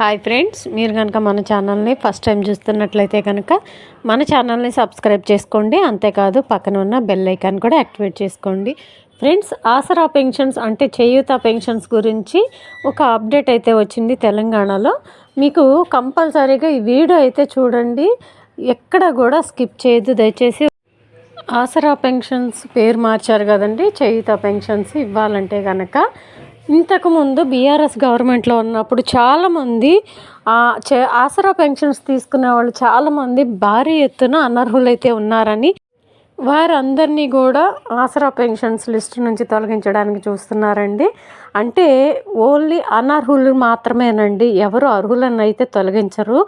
Hi friends మీరు కనుక మన ఛానల్ని ఫస్ట్ టైం చూస్తున్నట్లయితే కనుక మన ఛానల్ని సబ్స్క్రైబ్ చేసుకోండి. అంతేకాదు పక్కన ఉన్న బెల్ ఐకాన్ కూడా యాక్టివేట్ చేసుకోండి. ఫ్రెండ్స్ ఆసరా పెన్షన్స్ అంటే చేయూత పెన్షన్స్ గురించి ఒక అప్డేట్ అయితే వచ్చింది తెలంగాణలో. మీకు కంపల్సరీగా ఈ వీడియో అయితే చూడండి. ఎక్కడ కూడా స్కిప్ చేయదు. దయచేసి ఆసరా పెన్షన్స్ పేరు మార్చారు కదండి. చేయూత పెన్షన్స్ ఇవ్వాలంటే కనుక ఇంతకుముందు బీఆర్ఎస్ గవర్నమెంట్లో ఉన్నప్పుడు చాలామంది ఆసరా పెన్షన్స్ తీసుకునే వాళ్ళు చాలామంది భారీ ఎత్తున అనర్హులైతే ఉన్నారని వారందరినీ కూడా ఆసరా పెన్షన్స్ లిస్ట్ నుంచి తొలగించడానికి చూస్తున్నారండి. అంటే ఓన్లీ అనర్హులు మాత్రమేనండి ఎవరు అర్హులను అయితే తొలగించరు.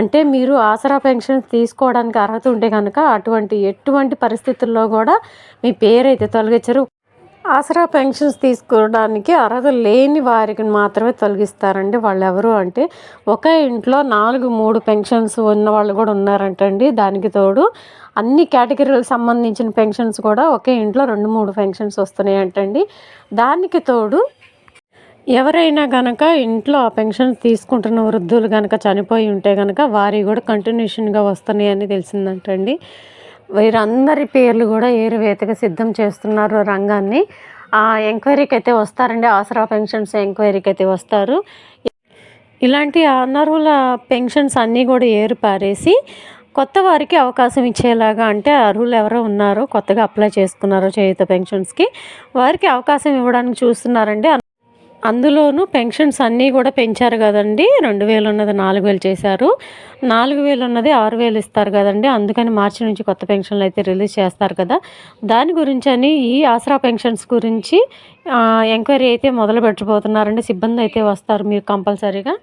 అంటే మీరు ఆసరా పెన్షన్స్ తీసుకోవడానికి అర్హత ఉంటే కనుక అటువంటి ఎటువంటి పరిస్థితుల్లో కూడా మీ పేరైతే తొలగించరు. ఆసరా పెన్షన్స్ తీసుకోవడానికి అర్హత లేని వారికి మాత్రమే తొలగిస్తారండి. వాళ్ళు ఎవరు అంటే ఒక ఇంట్లో నాలుగు మూడు పెన్షన్స్ ఉన్న వాళ్ళు కూడా ఉన్నారంటండి. దానికి తోడు అన్ని కేటగిరీలకు సంబంధించిన పెన్షన్స్ కూడా ఒకే ఇంట్లో రెండు మూడు పెన్షన్స్ వస్తున్నాయి అంటండి దానికి తోడు ఎవరైనా కనుక ఇంట్లో ఆ పెన్షన్ తీసుకుంటున్న వృద్ధులు కనుక చనిపోయి ఉంటే కనుక వారి కూడా కంటిన్యూషన్గా వస్తున్నాయి అని తెలిసిందంటండి. వీరందరి పేర్లు కూడా ఏరువేతగా సిద్ధం చేస్తున్నారు రంగాన్ని. ఆ ఎంక్వైరీకి అయితే వస్తారండి ఆసరా పెన్షన్స్ ఎంక్వైరీకి అయితే వస్తారు. ఇలాంటి అనర్హుల పెన్షన్స్ అన్నీ కూడా ఏరుపారేసి కొత్త వారికి అవకాశం ఇచ్చేలాగా అంటే అర్హులు ఎవరో ఉన్నారో కొత్తగా అప్లై చేసుకున్నారో చేయుత పెన్షన్స్కి వారికి అవకాశం ఇవ్వడానికి చూస్తున్నారండి. అందులోనూ పెన్షన్స్ అన్నీ కూడా పెంచారు కదండి. రెండు వేలు ఉన్నది నాలుగు వేలు చేశారు. నాలుగు వేలు ఉన్నది ఆరు వేలు ఇస్తారు కదండి. అందుకని మార్చి నుంచి కొత్త పెన్షన్లు అయితే రిలీజ్ చేస్తారు కదా. దాని గురించి అని ఈ ఆసరా పెన్షన్స్ గురించి ఎంక్వైరీ అయితే మొదలు పెట్టబోతున్నారండి. సిబ్బంది అయితే వస్తారు మీరు కంపల్సరీగా.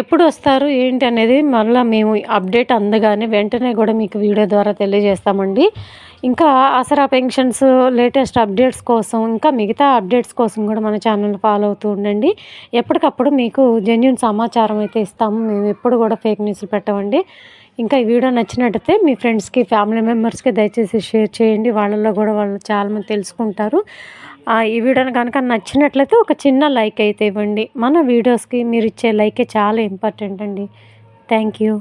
ఎప్పుడు వస్తారు? ఏంటి అనేది మళ్ళీ మేము అప్డేట్ అందగానే వెంటనే కూడా మీకు వీడియో ద్వారా తెలియజేస్తామండి. ఇంకా ఆసరా పెన్షన్స్ లేటెస్ట్ అప్డేట్స్ కోసం ఇంకా మిగతా అప్డేట్స్ కోసం కూడా మన ఛానల్ ఫాలో అవుతూ ఉండండి. ఎప్పటికప్పుడు మీకు జెన్యున్ సమాచారం అయితే ఇస్తాము. మేము ఎప్పుడు కూడా ఫేక్ న్యూస్లు పెట్టమండి. ఇంకా ఈ వీడియో నచ్చినట్టయితే మీ ఫ్రెండ్స్కి ఫ్యామిలీ మెంబర్స్కి దయచేసి షేర్ చేయండి. వాళ్ళల్లో కూడా వాళ్ళు చాలామంది తెలుసుకుంటారు. ఈ వీడియోని కనుక నచ్చినట్లయితే ఒక చిన్న లైక్ అయితే ఇవ్వండి. మన వీడియోస్కి మీరు ఇచ్చే లైకే చాలా ఇంపార్టెంట్ అండి. Thank you.